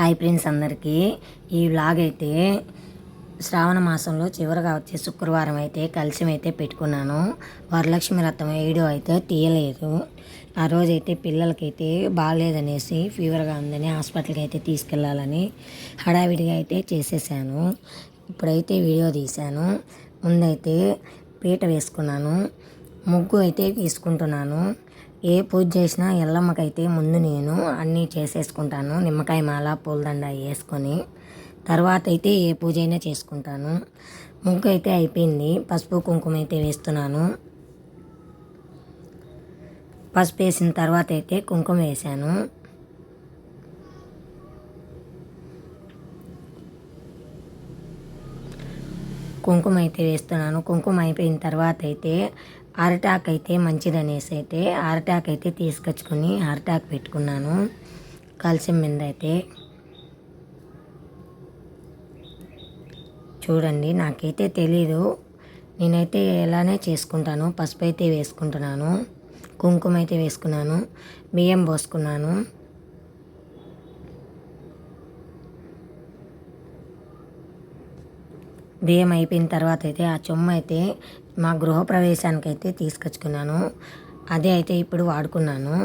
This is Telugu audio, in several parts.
హాయ్ ఫ్రెండ్స్ అందరికీ. ఈ వ్లాగ్ అయితే శ్రావణ మాసంలో చివరిగా వచ్చే శుక్రవారం అయితే కలిసి అయితే పెట్టుకున్నాను. వరలక్ష్మి రథం వీడియో అయితే తీయలేదు. ఆ రోజైతే అయితే పిల్లలకైతే బాగాలేదనేసి ఫీవర్గా ఉందని హాస్పిటల్కి అయితే తీసుకెళ్ళాలని హడావిడిగా అయితే చేసేసాను. ఇప్పుడైతే వీడియో తీశాను. ముందైతే పీట వేసుకున్నాను. ముగ్గు అయితే తీసుకుంటున్నాను. ఏ పూజ చేసినా ఎల్లమ్మకైతే ముందు నేను అన్నీ చేసేసుకుంటాను. నిమ్మకాయ మాల పూలదండ వేసుకొని తర్వాత అయితే ఏ పూజ అయినా చేసుకుంటాను. ముగ్గు అయితే అయిపోయింది. పసుపు కుంకుమ అయితే వేస్తున్నాను. పసుపు వేసిన తర్వాత అయితే కుంకుమ వేసాను కుంకుమ అయితే వేస్తున్నాను. కుంకుమ అయిపోయిన తర్వాత అయితే అరటాక్ అయితే మంచిదనేసి అయితే అరటాక్ అయితే తీసుకొచ్చుకొని అరటాక్ పెట్టుకున్నాను. కాల్షియం మీద అయితే చూడండి నాకైతే తెలీదు. నేనైతే ఎలానే చేసుకుంటాను. పసుపు అయితే వేసుకుంటున్నాను. కుంకుమ అయితే వేసుకున్నాను. బియ్యం పోసుకున్నాను. బియ్యం అయిపోయిన తర్వాత అయితే ఆ చొమ్ము అయితే మా గృహప్రవేశానికి అయితే తీసుకొచ్చుకున్నాను. అదే అయితే ఇప్పుడు వాడుకున్నాను.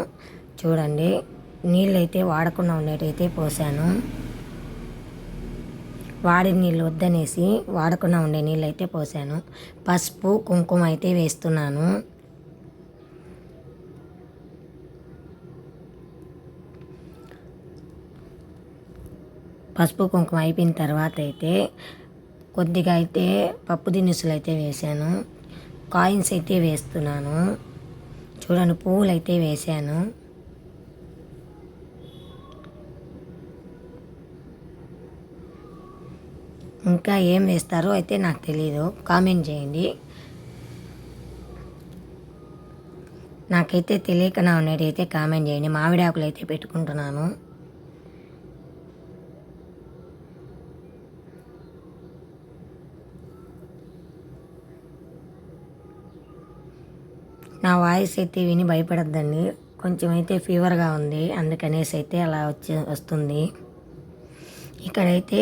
చూడండి నీళ్ళు అయితే వాడకుండా ఉండేటైతే పోసాను. వాడిన నీళ్ళు వద్దనేసి వాడకుండా ఉండే నీళ్ళు అయితే పోసాను. పసుపు కుంకుమ అయితే వేస్తున్నాను. పసుపు కుంకుమ అయిపోయిన తర్వాత అయితే కొద్దిగా అయితే పప్పు దినుసులు అయితే వేసాను. కాయిన్స్ అయితే వేస్తున్నాను. చూడండి పువ్వులు అయితే వేసాను ఇంకా ఏం వేస్తారో అయితే నాకు తెలియదు కామెంట్ చేయండి. నాకైతే తెలియక నా ఉన్నది అయితే కామెంట్ చేయండి. మామిడాకులు అయితే పెట్టుకుంటున్నాను. నా వాయిస్ అయితే విని భయపడద్దండి. కొంచెం అయితే ఫీవర్గా ఉంది. అందుకనేసి అయితే అలా వచ్చి వస్తుంది. ఇక్కడైతే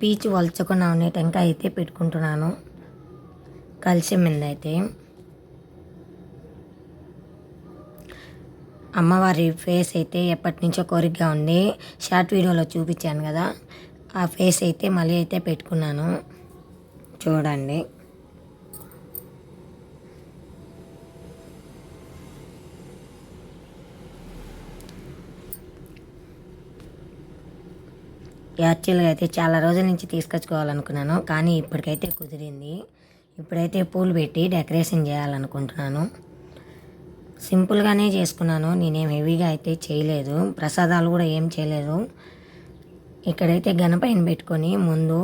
పీచు వలుచుకున్న ఉండే టెంకాయ అయితే పెట్టుకుంటున్నాను. కలిసి మీద అయితే. అమ్మవారి ఫేస్ అయితే ఎప్పటి నుంచో కోరికగా ఉంది. షార్ట్ వీడియోలో చూపించాను కదా. ఆ ఫేస్ అయితే మళ్ళీ అయితే పెట్టుకున్నాను. చూడండి. యాక్చువల్గా అయితే చాలా రోజుల నుంచి తీసుకొచ్చుకోవాలనుకున్నాను. కానీ ఇప్పటికైతే కుదిరింది. ఇప్పుడైతే పూలు పెట్టి డెకరేషన్ చేయాలనుకుంటున్నాను. సింపుల్గానే చేసుకున్నాను. నేనేం హెవీగా అయితే చేయలేదు. ప్రసాదాలు కూడా ఏం చేయలేదు. ఇక్కడైతే గణపతిని పెట్టుకొని ముందు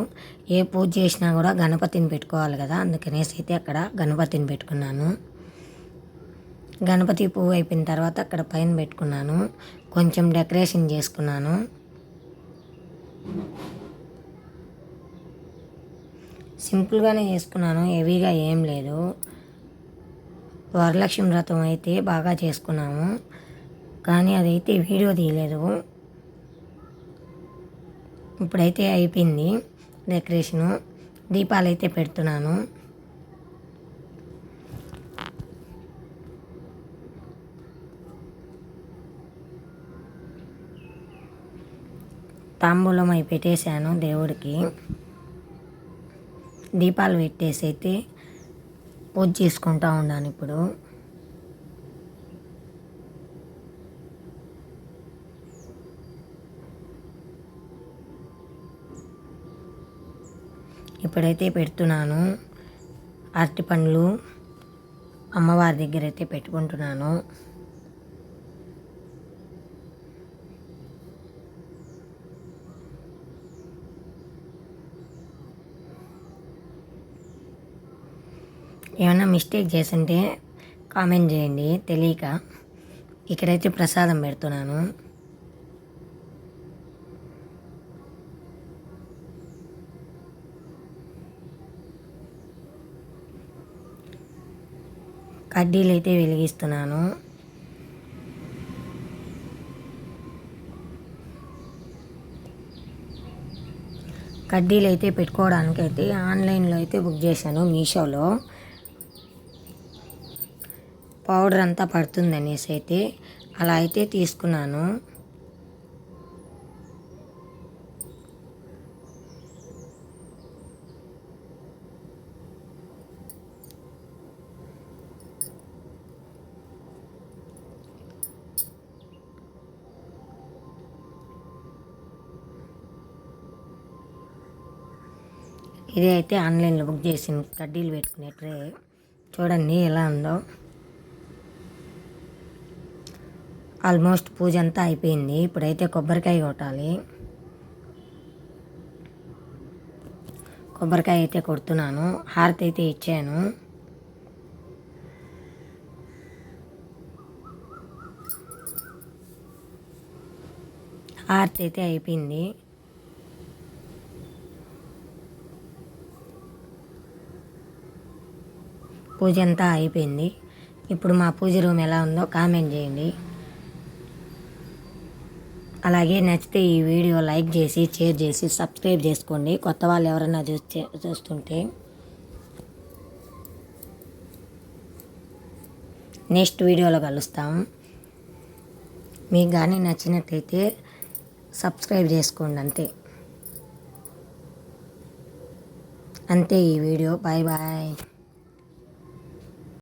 ఏ పూజ చేసినా కూడా గణపతిని పెట్టుకోవాలి కదా. అందుకనేసి అయితే అక్కడ గణపతిని పెట్టుకున్నాను. గణపతి పువ్వు అయిపోయిన తర్వాత అక్కడ పైన పెట్టుకున్నాను. కొంచెం డెకరేషన్ చేసుకున్నాను. సింపుల్గానే చేసుకున్నాను హెవీగా ఏం లేదు. వరలక్ష్మి వ్రతం అయితే బాగా చేసుకున్నాము. కానీ అదైతే వీడియో తీయలేదు. ఇప్పుడైతే అయిపోయింది డెకరేషను. దీపాలు అయితే పెడుతున్నాను. తాంబూలం అవి పెట్టేశాను దేవుడికి. దీపాలు పెట్టేసి అయితే పూజ చేసుకుంటా ఉన్నాను ఇప్పుడు. ఇప్పుడైతే పెడుతున్నాను. అరటి పండ్లు అమ్మవారి దగ్గర అయితే పెట్టుకుంటున్నాను. ఏమైనా మిస్టేక్ చేస్తుంటే కామెంట్ చేయండి తెలియక. ఇక్కడైతే ప్రసాదం పెడుతున్నాను. కడ్డీలు అయితే వెలిగిస్తున్నాను. కడ్డీలు అయితే పెట్టుకోవడానికి అయితే ఆన్లైన్లో అయితే బుక్ చేశాను మీషోలో. పౌడర్ అంతా పడుతుంది అనేసి అయితే అలా అయితే తీసుకున్నాను. ఇది అయితే ఆన్లైన్లో బుక్ చేసిన కడ్డీలు పెట్టుకునే ట్రే. చూడండి ఎలా ఉందో. ఆల్మోస్ట్ పూజ అంతా అయిపోయింది. ఇప్పుడైతే కొబ్బరికాయ కొట్టాలి. కొబ్బరికాయ అయితే కొడుతున్నాను. హారతి అయితే ఇచ్చాను. హారతి అయితే అయిపోయింది. పూజ అంతా అయిపోయింది. ఇప్పుడు మా పూజ రూమ్ ఎలా ఉందో కామెంట్ చేయండి. అలాగే నచ్చితే ఈ వీడియో లైక్ చేసి షేర్ చేసి సబ్స్క్రైబ్ చేసుకోండి. కొత్త వాళ్ళు ఎవరైనా చూస్తే చూస్తుంటే. నెక్స్ట్ వీడియోలో కలుస్తాం. మీకు కానీ నచ్చినట్టయితే సబ్స్క్రైబ్ చేసుకోండి అంతే. అంతే ఈ వీడియో. Bye bye.